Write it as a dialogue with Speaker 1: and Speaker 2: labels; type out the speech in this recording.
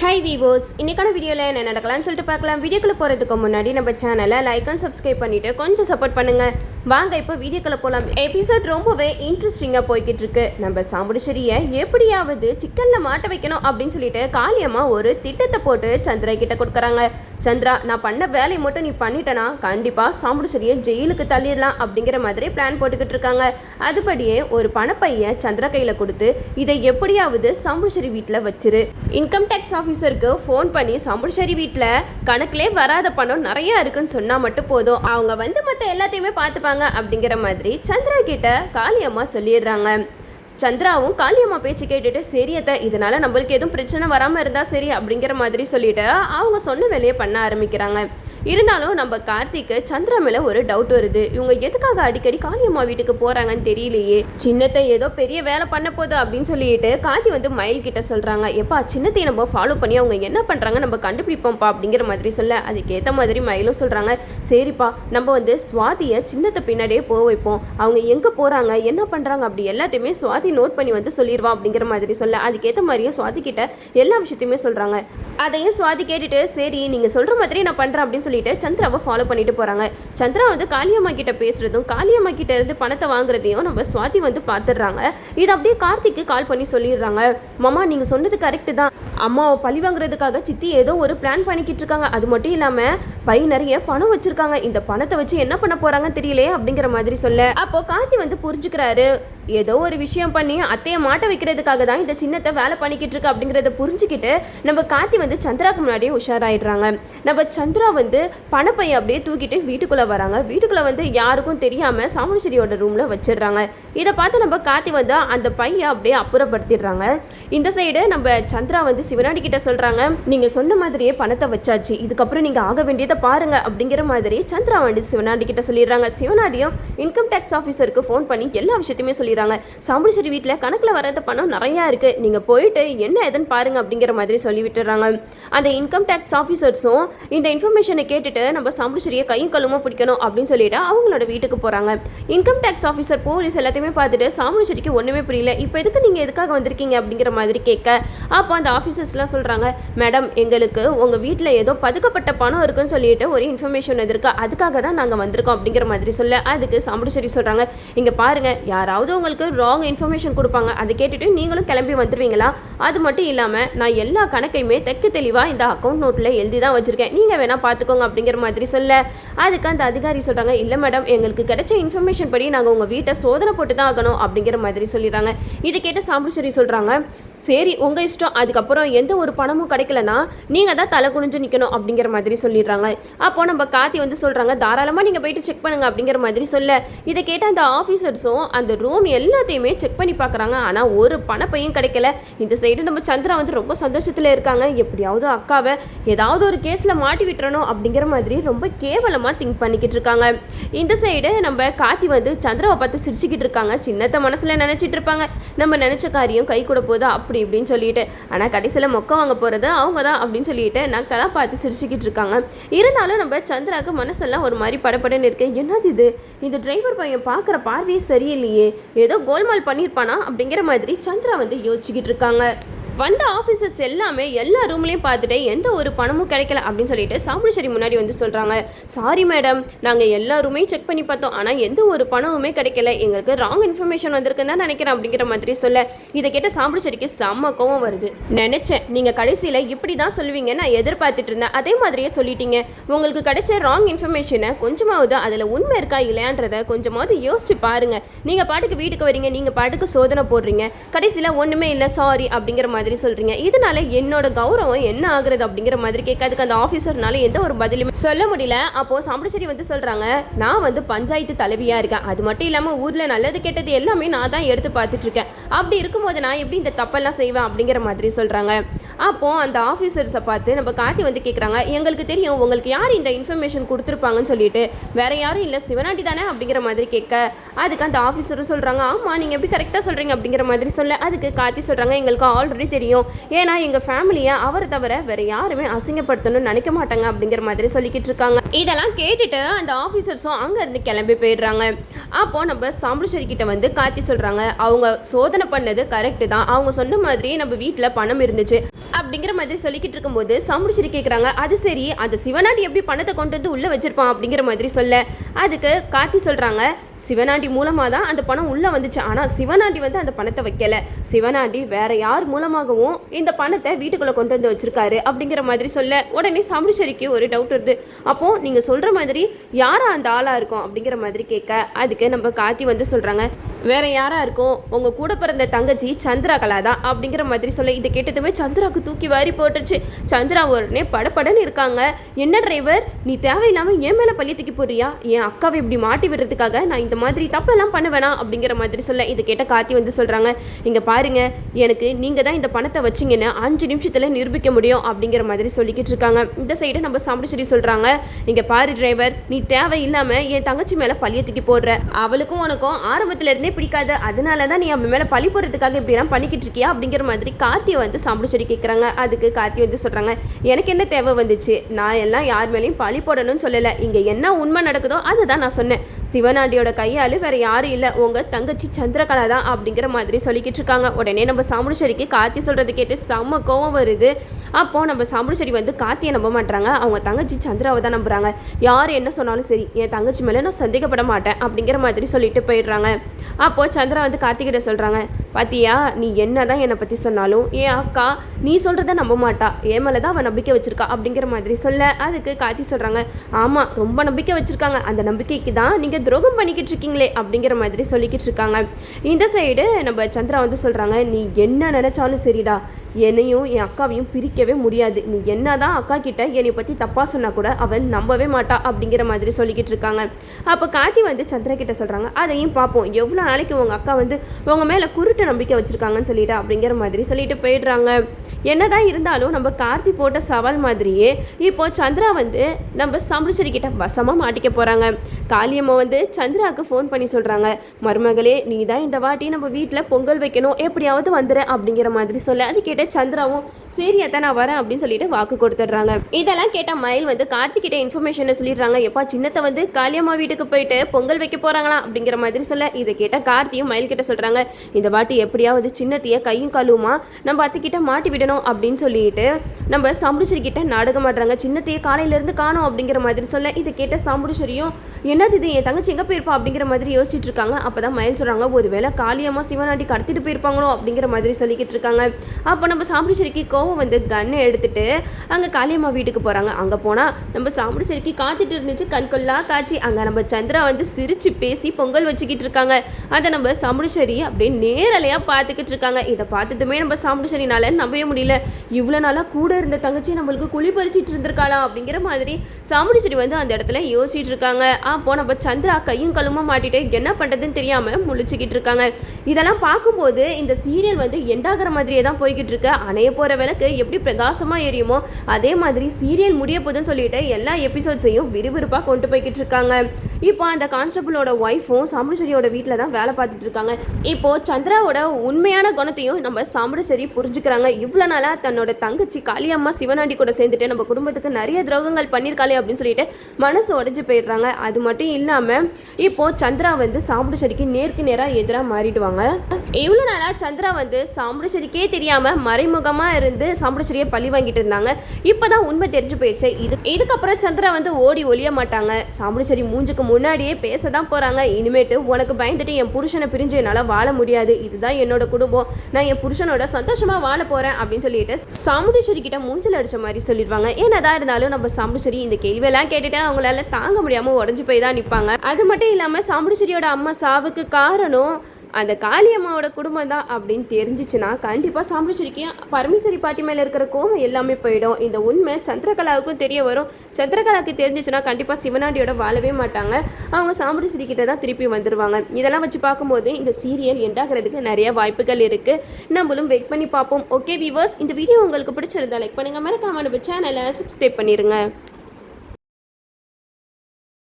Speaker 1: High வீவோஸ் இன்றைக்கான வீடியோவில் என்ன நடக்கலாம்னு சொல்லிட்டு பார்க்கலாம். வீடியோக்குள்ள போகிறதுக்கு முன்னாடி நம்ம சேனலை லைக் அண்ட் சப்ஸ்கிரைப் பண்ணிட்டு கொஞ்சம் சப்போர்ட் பண்ணுங்க. வாங்க இப்போ வீடியோக்குள்ள போகலாம் எபிசோட் ரொம்பவே இன்ட்ரெஸ்டிங்காக போய்கிட்டு இருக்கு நம்ம சாமுடிச்சேரியை எப்படியாவது சிக்கனில் மாட்ட வைக்கணும் அப்படின்னு சொல்லிட்டு காலியமாக ஒரு திட்டத்தை போட்டு சந்திரா கிட்ட கொடுக்குறாங்க. சந்திரா நான் பண்ண வேலையை மட்டும் நீ பண்ணிட்டேனா? கண்டிப்பாக சாமுடிச்சேரியை ஜெயிலுக்கு தள்ளிடலாம் அப்படிங்கிற மாதிரி பிளான் போட்டுக்கிட்டு இருக்காங்க. அதுபடியே ஒரு பணப்பையை சந்திரா கையில் கொடுத்து இதை எப்படியாவது சாமுடிச்சேரி வீட்டில் வச்சிரு. இன்கம் டேக்ஸ் ஆஃப் ஆஃபீஸருக்கு ஃபோன் பண்ணி சம்புடிச்சேரி வீட்டில் கணக்கிலே வராத பணம் நிறைய இருக்குன்னு சொன்னால் மட்டும் போதும். அவங்க வந்து மற்ற எல்லாத்தையுமே பார்த்துப்பாங்க அப்படிங்கிற மாதிரி சந்திரா கிட்ட காளியம்மா சொல்லிடுறாங்க. சந்திராவும் காளியம்மா பேச்சு கேட்டுட்டு சரியத்த இதனால நம்மளுக்கு எதுவும் பிரச்சனை வராமல் இருந்தால் சரி அப்படிங்கிற மாதிரி சொல்லிட்டு அவங்க சொன்ன வேலையை பண்ண ஆரம்பிக்கிறாங்க. இருந்தாலும் நம்ம கார்த்திக்கு சந்திரா மேலே ஒரு டவுட் வருது. இவங்க எதுக்காக அடிக்கடி காளியம்மா வீட்டுக்கு போகிறாங்கன்னு தெரியலையே. சின்னத்தை ஏதோ பெரிய வேலை பண்ண போகுது அப்படின்னு சொல்லிட்டு கார்த்தி வந்து மயில் கிட்ட சொல்கிறாங்க எப்பா சின்னத்தை நம்ம ஃபாலோ பண்ணி அவங்க என்ன பண்ணுறாங்க நம்ம கண்டுபிடிப்போம்ப்பா அப்படிங்கிற மாதிரி சொல்ல. அதுக்கேற்ற மாதிரி மயிலும் சொல்கிறாங்க சரிப்பா நம்ம வந்து சுவாதியை சின்னத்தை பின்னாடியே போக வைப்போம். அவங்க எங்கே போகிறாங்க என்ன பண்ணுறாங்க அப்படி எல்லாத்தையுமே சுவாதி நோட் பண்ணி வந்து சொல்லிடுவா அப்படிங்கிற மாதிரி சொல்ல. அதுக்கேற்ற மாதிரியே சுவாதி கிட்ட எல்லா விஷயத்தையுமே சொல்கிறாங்க அதையும் சுவாதி கேட்டுட்டு சரி நீங்கள் சொல்கிற மாதிரி நான் பண்ணுறேன் அப்படின்னு சொல்லிட்டு சந்திராவை ஃபாலோ பண்ணிட்டு போகிறாங்க சந்திரா வந்து காளியம்மா கிட்ட பேசுகிறதும் காளியம்மா கிட்ட இருந்து பணத்தை வாங்குறதையும் நம்ம சுவாதி வந்து பார்த்துடுறாங்க. இது அப்படியே கார்த்திக்கு கால் பண்ணி சொல்லிடுறாங்க. மாமா நீங்கள் சொன்னது கரெக்டு தான். அம்மாவை பழி வாங்குறதுக்காக சித்தி ஏதோ ஒரு பிளான் பண்ணிக்கிட்டு இருக்காங்க. அது மட்டும் இல்லாமல் பை நிறைய பணம் வச்சிருக்காங்க. இந்த பணத்தை வச்சு என்ன பண்ண போறாங்கன்னு தெரியலையே அப்படிங்கிற மாதிரி சொல்ல. அப்போ காத்தி வந்து புரிஞ்சுக்கிறாரு. ஏதோ ஒரு விஷயம் பண்ணி அத்தையை மாட்ட வைக்கிறதுக்காக தான் இந்த சின்னத்தை வேலை பண்ணிக்கிட்டு இருக்கு அப்படிங்கிறத புரிஞ்சுக்கிட்டு நம்ம காத்தி வந்து சந்திராக்கு முன்னாடியே உஷாராயிடுறாங்க. நம்ம சந்திரா வந்து பணப்பையை அப்படியே தூக்கிட்டு வீட்டுக்குள்ளே வராங்க. வீட்டுக்குள்ளே வந்து யாருக்கும் தெரியாமல் சாமுண்டேஸ்வரியோட ரூமில் வச்சிடுறாங்க. இதை பார்த்து நம்ம காத்தி வந்து அந்த பையை அப்படியே அப்புறப்படுத்திடுறாங்க. இந்த சைடு நம்ம சந்திரா வந்து சிவனாடி கிட்ட சொல்கிறாங்க நீங்கள் சொன்ன மாதிரியே பணத்தை வச்சாச்சு. இதுக்கப்புறம் நீங்கள் ஆக வேண்டியதை பாருங்க அப்படிங்கிற மாதிரி சந்திரா வந்து சிவனாடி கிட்ட சொல்லிடுறாங்க. சிவனாடியும் இன்கம் டேக்ஸ் ஆஃபீஸருக்கு ஃபோன் பண்ணி எல்லா விஷயத்தையுமே சொல்லிடுறாங்க. சாமுண்டேஸ்வரி வீட்டில் கணக்கில் வராத பணம் நிறையா இருக்குது நீங்கள் போயிட்டு என்ன ஏதுன்னு பாருங்க அப்படிங்கிற மாதிரி சொல்லி விட்டுறாங்க. அந்த இன்கம் டேக்ஸ் ஆஃபீஸர்ஸும் இந்த இன்ஃபர்மேஷனை கேட்டுட்டு நம்ம சாமுண்டேஸ்வரியை கையும் கழுமா பிடிக்கணும் அப்படின்னு சொல்லிட்டு அவங்களோட வீட்டுக்கு போகிறாங்க இன்கம் டேக்ஸ் ஆஃபீஸர் போலீஸ் எல்லாத்தையுமே பார்த்துட்டு சாமுண்டேஸ்வரிக்கு ஒன்றுமே புரியல. இப்போ எதுக்கு நீங்கள் எதுக்காக வந்திருக்கீங்க? அப்படிங்கிற மாதிரி கேட்க அப்போ அந்த ஆஃபீஸர்ஸ்லாம் சொல்கிறாங்க மேடம் எங்களுக்கு உங்கள் வீட்டில் ஏதோ பதுக்கப்பட்ட பணம் இருக்குன்னு சொல்லிட்டு ஒரு இன்ஃபர்மேஷன் எதிர்க்கு. அதுக்காக தான் நாங்கள் வந்திருக்கோம் அப்படிங்கிற மாதிரி சொல்ல அதுக்கு சாம்புடிச்சேரி சொல்கிறாங்க இங்கே பாருங்க யாராவது உங்களுக்கு ராங் இன்ஃபர்மேஷன் கொடுப்பாங்க. அதை கேட்டுட்டு நீங்களும் கிளம்பி வந்துடுவீங்களா அது மட்டும் இல்லாமல் நான் எல்லா கணக்கையுமே தெக்கு தெளிவாக இந்த அக்கௌண்ட் நோட்டில் எழுதி தான் வச்சுருக்கேன். நீங்கள் வேணால் பார்த்துக்கோங்க அப்படிங்கிற மாதிரி சொல்ல. அதுக்கு அந்த அதிகாரி சொல்கிறாங்க இல்லை மேடம் எங்களுக்கு கிடைச்ச இன்ஃபர்மேஷன் படி நாங்கள் உங்கள் வீட்டை சோதனை போட்டு தான் ஆகணும் அப்படிங்கிற மாதிரி சொல்லிடுறாங்க. இதை கேட்டு சாம்புச்சேரி சொல்கிறாங்க சரி உங்கள் இஷ்டம். அதுக்கப்புறம் எந்த ஒரு பணமும் கிடைக்கலனா நீங்கள் தான் தலை குனிஞ்சு நிற்கணும் அப்படிங்கிற மாதிரி சொல்லிடுறாங்க. அப்போ நம்ம காத்தி வந்து சொல்கிறாங்க தாராளமாக நீங்கள் போயிட்டு செக் பண்ணுங்க அப்படிங்கிற மாதிரி சொல்ல. இதை கேட்ட அந்த ஆஃபீஸர்ஸும் அந்த ரூம் எல்லாத்தையுமே செக் பண்ணி பார்க்குறாங்க. ஆனால் ஒரு பணப்பையும் கிடைக்கல. இந்த சைடு நம்ம சந்திரா வந்து ரொம்ப சந்தோஷத்தில் இருக்காங்க. எப்படியாவது அக்காவை ஏதாவது ஒரு கேஸில் மாட்டி விட்டுறணும் அப்படிங்கிற மாதிரி ரொம்ப கேவலமாக திங்க் பண்ணிக்கிட்டு இருக்காங்க. இந்த சைடு நம்ம காத்தி வந்து சந்திராவை பார்த்து சிரிச்சுக்கிட்டு இருக்காங்க. சின்னத்தை மனசில் நினச்சிட்டு இருப்பாங்க. நம்ம நினச்ச காரியம் கை கூட போதா? அப்படி இப்படின்னு சொல்லிட்டு. ஆனால் கடைசியில் மொக்க வாங்க போகிறது அவங்க தான் அப்படின்னு சொல்லிட்டு கதா பார்த்து சிரிச்சுக்கிட்டு இருக்காங்க. இருந்தாலும் நம்ம சந்திராக்கு மனசெல்லாம் ஒரு மாதிரி படப்படன்னு இருக்கேன் என்னது இது? இந்த டிரைவர் பையன் பார்க்குற பார்வையே சரியில்லையே. ஏதோ கோல்மால் பண்ணியிருப்பானா அப்படிங்கிற மாதிரி சந்திரா வந்து யோசிச்சுக்கிட்டு இருக்காங்க. வந்த ஆஃபீஸர்ஸ் எல்லாமே எல்லா ரூம்லேயும் பார்த்துட்டு எந்த ஒரு பணமும் கிடைக்கல அப்படின்னு சொல்லிட்டு சாமுடிச்சேரி முன்னாடி வந்து சொல்கிறாங்க சாரி மேடம் நாங்கள் எல்லா ரூமையும் செக் பண்ணி பார்த்தோம். ஆனால் எந்த ஒரு பணமுமே கிடைக்கல. எங்களுக்கு ராங் இன்ஃபர்மேஷன் வந்திருக்குன்னு தான் நினைக்கிறேன் அப்படிங்கிற மாதிரி சொல்ல. இதை கேட்ட சாம்பிடிச்சேரிக்கு செம்ம கோவம் வருது. நினச்சேன் நீங்கள் கடைசியில் இப்படி தான் சொல்லுவீங்க நான் எதிர்பார்த்துட்டு இருந்தேன். அதே மாதிரியே சொல்லிட்டீங்க. உங்களுக்கு கிடைச்ச ராங் இன்ஃபர்மேஷனை கொஞ்சமாவது அதில் உண்மை இருக்கா இல்லையான்றதை கொஞ்சமாவது யோசிச்சு பாருங்கள் நீங்கள் பாட்டுக்கு வீட்டுக்கு வரீங்க நீங்கள் பாட்டுக்கு சோதனை போடுறீங்க. கடைசியில் ஒன்றுமே இல்லை சாரி அப்படிங்கிற மாதிரி சொல்கிறீங்க இதனால என்னோட கௌரவம் என்ன ஆகுறது அப்படிங்கிற மாதிரி கேட்காதுக்கு அந்த ஆஃபீஸர்னால எந்த ஒரு பதிலும் சொல்ல முடியல. அப்போது சாம்படிச்சேரி வந்து சொல்கிறாங்க நான் வந்து பஞ்சாயத்து தலைவியாக இருக்கேன். அது மட்டும் இல்லாமல் ஊரில் நல்லது கெட்டது எல்லாமே நான் தான் எடுத்து பார்த்துட்டு இருக்கேன். அப்படி இருக்கும்போது நான் எப்படி இந்த தப்பெல்லாம் செய்வேன் அப்படிங்கிற மாதிரி சொல்கிறாங்க அப்போது அந்த ஆஃபீஸர்ஸை பார்த்து நம்ம காத்தி வந்து கேட்குறாங்க எங்களுக்கு தெரியும் உங்களுக்கு யார் இந்த இன்ஃபர்மேஷன் கொடுத்துருப்பாங்கன்னு சொல்லிட்டு வேற யாரும் இல்லை சிவனாட்டி தானே அப்படிங்கிற மாதிரி கேட்க அதுக்கு அந்த ஆஃபீஸரும் சொல்கிறாங்க ஆமாம் நீங்கள் எப்படி கரெக்டாக சொல்கிறீங்க அப்படிங்கிற மாதிரி சொல்ல அதுக்கு காத்தி சொல்கிறாங்க எங்களுக்கு ஆல்ரெடி தெரியும். ஏன்னா எங்கள் ஃபேமிலியை அவரை தவிர வேற யாருமே அசிங்கப்படுத்தணும்னு நினைக்க மாட்டாங்க அப்படிங்கிற மாதிரி சொல்லிக்கிட்டு இருக்காங்க. இதெல்லாம் கேட்டுட்டு அந்த ஆஃபீஸர்ஸும் அங்கேருந்து கிளம்பி போயிடுறாங்க. அப்போது நம்ம சாம்புளேஸ்வரி கிட்ட வந்து காத்தி சொல்கிறாங்க அவங்க சோதனை பண்ணது கரெக்டு தான். அவங்க சொன்ன மாதிரி நம்ம வீட்டில் பணம் இருந்துச்சு. அப்படிங்கிற மாதிரி சொல்லிக்கிட்டு இருக்கும்போது சாமுடிச்சிரி கேட்குறாங்க அது சரி அந்த சிவனாண்டி எப்படி பணத்தை கொண்டு வந்து உள்ளே வச்சிருப்பான்? அப்படிங்கிற மாதிரி சொல்ல. அதுக்கு காத்தி சொல்கிறாங்க சிவனாண்டி மூலமாக தான் அந்த பணம் உள்ளே வந்துச்சு. ஆனால் சிவனாண்டி வந்து அந்த பணத்தை வைக்கல. சிவனாண்டி வேற யார் மூலமாகவும் இந்த பணத்தை வீட்டுக்குள்ளே கொண்டு வந்து வச்சிருக்காரு அப்படிங்கிற மாதிரி சொல்ல உடனே சாமுடிச்சேரிக்கு ஒரு டவுட் வருது. அப்போது நீங்கள் சொல்கிற மாதிரி யாராக அந்த ஆளாக இருக்கும் அப்படிங்கிற மாதிரி கேட்க அதுக்கு நம்ம காத்தி வந்து சொல்கிறாங்க வேற யாராக இருக்கும்? உங்கள் கூட பிறந்த தங்கச்சி சந்திரா கலா தான் அப்படிங்கிற மாதிரி சொல்ல இதை கேட்டதுமே சந்திராவுக்கு தூக்கி வாரி போட்டுருச்சு. சந்திரா உடனே படபடன்னு இருக்காங்க. என்ன டிரைவர் நீ தேவையில்லாமல் என் மேலே பள்ளி தூக்கி போடுறியா? என் அக்காவை இப்படி மாட்டி விடுறதுக்காக நான் இந்த மாதிரி தப்பெல்லாம் பண்ண வேணாம் அப்படிங்கிற மாதிரி சொல்ல இதை கேட்ட காத்தி வந்து சொல்கிறாங்க இங்கே பாருங்க எனக்கு நீங்கள் தான் இந்த பணத்தை வச்சிங்கன்னு அஞ்சு நிமிஷத்தில் நிரூபிக்க முடியும் அப்படிங்கிற மாதிரி சொல்லிக்கிட்டு இருக்காங்க. இந்த சைடு நம்ம சாம்பிடுச்சேரி சொல்கிறாங்க இங்கே பாரு டிரைவர் நீ தேவை இல்லாமல் என் தங்கச்சி மேலே பழிய தூக்கி போடுற. அவளுக்கும் உனக்கும் ஆரம்பத்தில் இருந்தே பிடிக்காது. அதனால தான் நீ அவன் மேலே பழி போடுறதுக்காக இப்படிலாம் பண்ணிக்கிட்டு இருக்கியா அப்படிங்கிற மாதிரி கார்த்தியை வந்து சாம்பிடுச்சேரி கேட்குறாங்க அதுக்கு கார்த்தி வந்து சொல்கிறாங்க எனக்கு என்ன தேவை வந்துச்சு? நான் எல்லாம் யார் மேலேயும் பழி போடணும்னு சொல்லலை. இங்கே என்ன உண்மை நடக்குதோ அதுதான் நான் சொன்னேன். சிவனாண்டியோட கையால் வேற யாரும் இல்லை. உங்கள் தங்கச்சி சந்திரகலா தான் அப்படிங்கிற மாதிரி சொல்லிக்கிட்டு இருக்காங்க. உடனே நம்ம சாமுடிச்சேரிக்கு கார்த்தி சொல்கிறது கேட்டு செம்ம கோவம் வருது. அப்போது நம்ம சாமுடிச்சேரி வந்து கார்த்தியை நம்ப மாட்டாங்க அவங்க தங்கச்சி சந்திராவை தான் நம்புறாங்க. யார் என்ன சொன்னாலும் சரி என் தங்கச்சி மேலே நான் சந்தேகப்பட மாட்டேன் அப்படிங்கிற மாதிரி சொல்லிட்டு போயிடுறாங்க. அப்போது சந்திரா வந்து கார்த்திகிட்ட சொல்கிறாங்க பாத்தியா நீ என்னதான் என்னை பத்தி சொன்னாலும் ஏன் அக்கா நீ சொல்றத நம்ப மாட்டா. என் மேலே தான் அவன் நம்பிக்கை வச்சிருக்கா. அப்படிங்கிற மாதிரி சொல்ல அதுக்கு காத்தி சொல்றாங்க ஆமா ரொம்ப நம்பிக்கை வச்சிருக்காங்க. அந்த நம்பிக்கைக்கு தான் நீங்க துரோகம் பண்ணிக்கிட்டு இருக்கீங்களே. அப்படிங்கிற மாதிரி சொல்லிக்கிட்டு இருக்காங்க. இந்த சைடு நம்ம சந்திரா வந்து சொல்றாங்க நீ என்ன நினைச்சாலும் சரிடா. என்னையும் என் அக்காவையும் பிரிக்கவே முடியாது. நீ என்ன தான் அக்கா கிட்ட என்னை பற்றி தப்பாக சொன்னால் கூட அவன் நம்பவே மாட்டா அப்படிங்கிற மாதிரி சொல்லிக்கிட்டு இருக்காங்க. அப்போ கார்த்தி வந்து சந்திரா கிட்ட சொல்கிறாங்க அதையும் பார்ப்போம் எவ்வளோ நாளைக்கு உங்கள் அக்கா வந்து உங்கள் மேலே குருட்டு நம்பிக்கை வச்சுருக்காங்கன்னு சொல்லிட்டு அப்படிங்கிற மாதிரி சொல்லிட்டு போயிடுறாங்க. என்னதான் இருந்தாலும் நம்ம கார்த்தி போட்ட சவால் மாதிரியே இப்போ சந்திரா வந்து நம்ம சம்பளிச்சரி கிட்ட வசமாக மாட்டிக்க போகிறாங்க காளியம்மா வந்து சந்திராவுக்கு ஃபோன் பண்ணி சொல்கிறாங்க மருமகளே நீ தான் இந்த வாட்டி நம்ம வீட்டில் பொங்கல் வைக்கணும். எப்படியாவது வந்துடு அப்படிங்கிற மாதிரி சொல்ல அது கேட்டு சந்திராவும் சரி அத்தை நான் வரேன் அப்படின்னு சொல்லிட்டு வாக்கு கொடுத்துட்றாங்க. இதெல்லாம் கேட்ட மயில் வந்து கார்த்திக் கிட்ட இன்ஃபர்மேஷனை சொல்லிடுறாங்க. எப்பா சின்னத்தை வந்து காளியம்மா வீட்டுக்கு போயிட்டு பொங்கல் வைக்க போகிறாங்களாம் அப்படிங்கிற மாதிரி சொல்ல இதை கேட்ட கார்த்தியும் மயில் கிட்ட சொல்கிறாங்க இந்த வாட்டி எப்படியாவது சின்னத்தைய கையும் காலுமா நம்ம அத்தைக்கிட்ட மாட்டி விடணும் அப்படின்னு சொல்லிட்டு நம்ம சாம்புடிச்சேரி கிட்ட நாடகம் ஆடுறாங்க. சின்னத்தைய காலையிலேருந்து காணும் அப்படிங்கிற மாதிரி சொல்ல இதை கேட்ட சாம்புடிச்சேரியும் என்னது இது என் தங்கச்சி எங்கே போயிருப்பா? அப்படிங்கிற மாதிரி யோசிச்சுட்டு இருக்காங்க. அப்போ தான் மயில் சொல்கிறாங்க ஒருவேளை காளியம்மா சிவனாண்டி கடத்திட்டு போயிருப்பாங்களோ அப்படிங்கிற மாதிரி சொல்லிக்கிட்டு இருக்காங்க. அப்போ நம்ம சாம்புடிச்சேரிக்கு கோவம் வந்து கன்னை எடுத்துட்டு அங்கே காளியம்மா வீட்டுக்கு போகிறாங்க அங்கே போனால் நம்ம சாம்புடிச்சேரிக்கு காத்துட்டு இருந்துச்சு. கண்கொள்ளா காட்சி. அங்கே நம்ம சந்திரா வந்து சிரித்து பேசி பொங்கல் வச்சுக்கிட்டு இருக்காங்க. அதை நம்ம சாம்புடிச்சேரி அப்படியே நேரலையாக பார்த்துக்கிட்டு இருக்காங்க. இதை பார்த்ததுமே நம்ம சாம்புடிச்சேரினால நம்பவே முடியல. இவ்வளோ நாளாக கூட இருந்த தங்கச்சி நம்மளுக்கு குழி பறிச்சிட்டு இருந்திருக்காளா அப்படிங்கிற மாதிரி சாமுடிச்செடி வந்து அந்த இடத்துல யோசிச்சுட்டு இருக்காங்க. அப்போ நம்ம சந்திரா கையும் கழுமா மாட்டிட்டு என்ன பண்ணுறதுன்னு தெரியாமல் முழிச்சுக்கிட்டு இருக்காங்க. இதெல்லாம் பார்க்கும்போது இந்த சீரியல் வந்து எண்டாகிற மாதிரியே தான் போய்கிட்டு இருக்கு அணைய போகிற விளக்கு எப்படி பிரகாசமாக எரியுமோ அதே மாதிரி சீரியல் முடிய போதுன்னு சொல்லிட்டு எல்லா எபிசோட்ஸையும் விறுவிறுப்பாக கொண்டு போய்கிட்டு இருக்காங்க. இப்போ அந்த கான்ஸ்டபிளோட ஒய்ஃபும் சாமுடிச்செடியோட வீட்டில் தான் வேலை பார்த்துட்டு இருக்காங்க. இப்போ சந்திராவோட உண்மையான குணத்தையும் நம்ம சாமுடிச்செடி புரிஞ்சுக்கிறாங்க. இவ்வளோ நாளாக தன்னோட தங்கச்சி காளியம்மா சிவனாண்டி கூட சேர்ந்துட்டு நம்ம குடும்பத்துக்கு நிறைய துரோகங்கள் பண்ணியிருக்காளே அப்படின்னு சொல்லிட்டு மனசு உடஞ்சி போயிடுறாங்க. அது மட்டும் இல்லாமல் இப்போ சந்திரா வந்து சாமுடிச்செடிக்கு நேருக்கு நேராக எதிராக மாறிடுவாங்க. இவ்வளோ நாளாக சந்திரா வந்து சாமுடிச்செடிக்கே தெரியாமல் மறைமுகமாக இருந்து சாமுடிச்செடியை பழி வாங்கிட்டு இருந்தாங்க. இப்போ தான் உண்மை தெரிஞ்சு போயிடுச்சு. இது இதுக்கப்புறம் சந்திரா வந்து ஓடி ஒழிய மாட்டாங்க. சாமுடிச்செடி மூஞ்சுக்கு முன்னாடியே பேச தான் போகிறாங்க இனிமேட்டு உனக்கு பயந்துட்டு என் புருஷனை பிரிஞ்சு என்னால் வாழ முடியாது. இதுதான் என்னோட குடும்பம். நான் என் புருஷனோட சந்தோஷமாக வாழ போகிறேன் அப்படின்னு சொல்லிட்டு சாமுடிச்சேரி கிட்ட மூஞ்சல் அடித்த மாதிரி சொல்லிடுவாங்க. என்னதான் இருந்தாலும் நம்ம சாமுடிச்சேரி இந்த கேள்வியெல்லாம் கேட்டுட்டு அவங்களால தாங்க முடியாமல் உடஞ்சு போய் தான் நிற்பாங்க அது மட்டும் இல்லாமல் சாமுடிச்சேரியோட அம்மா சாவுக்கு காரணம் அந்த காளியம்மாவோட குடும்பம் தான் அப்படின்னு தெரிஞ்சிச்சுன்னா கண்டிப்பாக சாமுடிச்சேரிக்கு பரமேஸ்வரி பாட்டி மேலே இருக்கிற கோவம் எல்லாமே போயிடும். இந்த உண்மை சந்திரகலாவுக்கும் தெரிய வரும். சந்திரகலாவுக்கு தெரிஞ்சிச்சுன்னா கண்டிப்பாக சிவனாண்டியோட வாழவே மாட்டாங்க. அவங்க சாமுடிச்சேரி கிட்ட தான் திருப்பி வந்துடுவாங்க இதெல்லாம் வச்சு பார்க்கும்போது இந்த சீரியல் எண்டாகிறதுக்கு நிறைய வாய்ப்புகள் இருக்குது நம்மளும் வெயிட் பண்ணி பார்ப்போம். ஓகே வியூவர்ஸ் இந்த வீடியோ உங்களுக்கு பிடிச்சிருந்தா லைக் பண்ணுங்கள் மறக்காம நம்ம சேனலை சப்ஸ்கிரைப் பண்ணிடுங்க